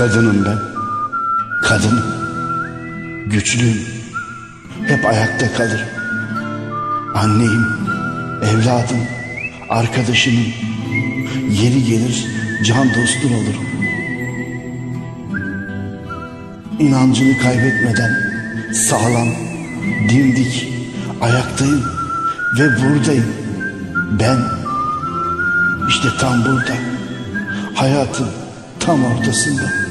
Kadınım ben. Kadınım. Güçlüyüm. Hep ayakta kalırım. Anneyim, evladım, arkadaşınım. Yeri gelir can dostun olurum. İnancını kaybetmeden sağlam, dimdik, ayaktayım ve buradayım. Ben işte tam burada. Hayatın tam ortasında.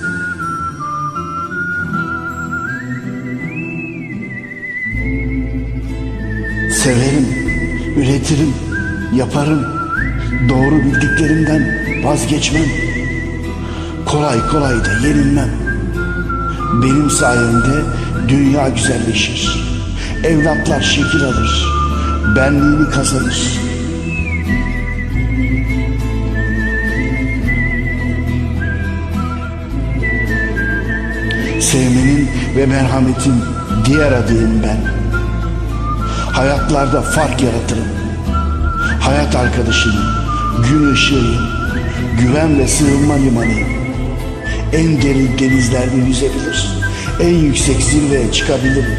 Severim, üretirim, yaparım. Doğru bildiklerimden vazgeçmem. Kolay kolay da yenilmem. Benim sayemde dünya güzelleşir. Evlatlar şekil alır. Benliğini kazanır. Sevmenin ve merhametin diğer adıyım ben. Hayatlarda fark yaratırım. Hayat arkadaşıyım, gün ışığıyım, güven ve sığınma limanıyım. En derin denizlerde yüzebilir, en yüksek zirveye çıkabilirim.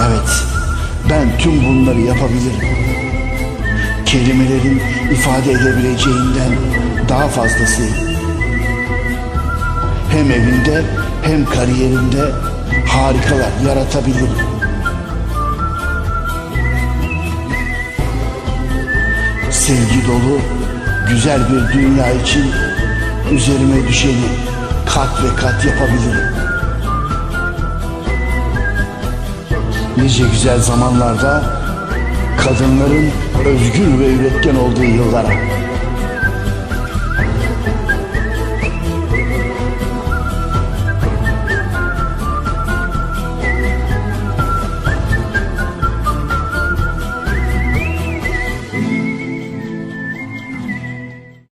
Evet, ben tüm bunları yapabilirim. Kelimelerin ifade edebileceğinden daha fazlasıyım. Hem evinde hem kariyerinde harikalar yaratabilirim. Sevgi dolu güzel bir dünya için üzerime düşeni kat ve kat yapabilirim. Nice güzel zamanlarda kadınların özgür ve üretken olduğu yıllara